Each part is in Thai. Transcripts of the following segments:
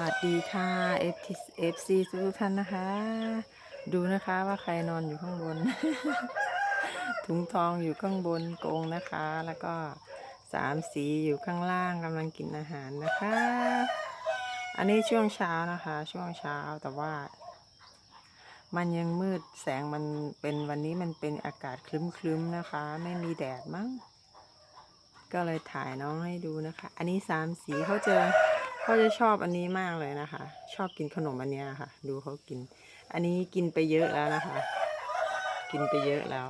วัสดีค่ะ FC ทุกท่านนะคะ ดูนะคะว่าใครนอนอยู่ข้างบน ถุงทองอยู่ข้างบนกงนะคะ แล้วก็สามสีอยู่ข้างล่างกำลังกินอาหารนะคะ อันนี้ช่วงเช้านะคะ ช่วงเช้าแต่ว่า มันยังมืดแสงมันเป็นวันนี้มันเป็นอากาศคลึ้มๆนะคะ ไม่มีแดดมั้งก็เลยถ่ายน้องให้ดูนะคะ อันนี้สามสีเขาเจะ เขาจะชอบอันนี้มากเลยนะคะ ชอบกินขนมอันนี้ค่ะ ดูเขากิน อันนี้กินไปเยอะแล้วนะคะ กินไปเยอะแล้ว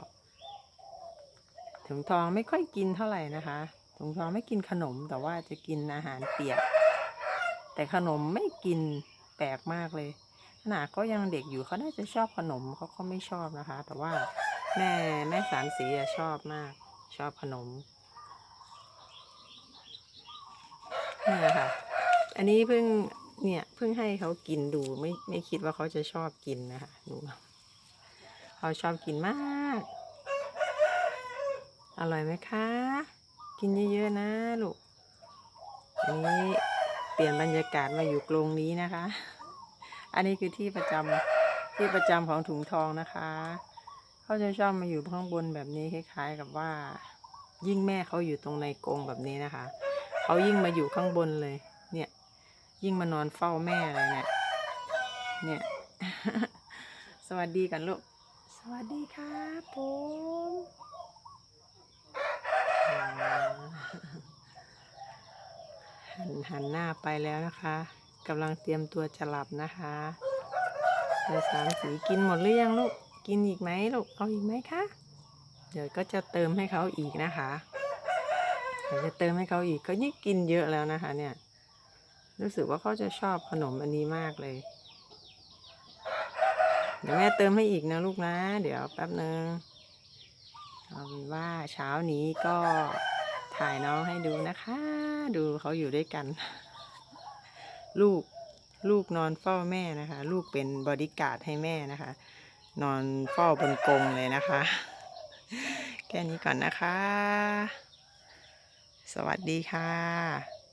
ถุงทองไม่ค่อยกินเท่าไหร่นะคะถุงทองไม่กินขนมแต่ว่าจะกินอาหารเปียก แต่ขนมไม่กินแปลกมากเลยขนาดเขายังเด็กอยู่เขาน่าจะชอบขนมเขาก็ไม่ชอบนะคะ แต่ว่าแม่แม่สามสีอะชอบมาก ชอบขนมนี่ค่ะ อันนี้เพิ่งเนี่ยเพิ่งให้เขากินดูไม่ไม่คิดว่าเขาจะชอบกินนะคะดูเขาชอบกินมาก อร่อยไหมคะ กินเยอะๆนะลูกอันนี้เปลี่ยนบรรยากาศมาอยู่กรงนี้นะคะ อันนี้คือที่ประจำที่ประจำของถุงทองนะคะ เขาจะชอบมาอยู่ข้างบนแบบนี้คล้าย ๆ กับว่า ยิ่งแม่เขาอยู่ตรงในกรงแบบนี้นะคะ เขายิ่งมาอยู่ข้างบนเลย ยยิ่งมานอนเฝ้าแม่เลยเนี่ย เนี่ย สวัสดีกันลูก สวัสดีครับผมอ่าหันหันหน้าไปแล้วนะคะกำลังเตรียมตัวจะหลับนะคะเดี๋ยวสามสีกินหมดหรือยังลูก กินอีกไหมลูก เอาอีกไหมคะ เดี๋ยวก็จะเติมให้เขาอีกนะคะเดี๋ยวจะเติมให้เขาอีกก็ยิ่งกินเยอะแล้วนะคะเนี่ย รู้สึกว่าเขาจะชอบขนมอันนี้มากเลย เดี๋ยวแม่เติมให้อีกนะลูกนะ เดี๋ยวแป๊บนึงเอาเป็นว่าเช้านี้ก็ถ่ายน้องให้ดูนะคะ ดูเขาอยู่ด้วยกัน ลูกลูกนอนเฝ้าแม่นะคะ ลูกเป็นบอดี้การ์ดให้แม่นะคะ นอนเฝ้าบนกรงเลยนะคะ แค่นี้ก่อนนะคะ สวัสดีค่ะ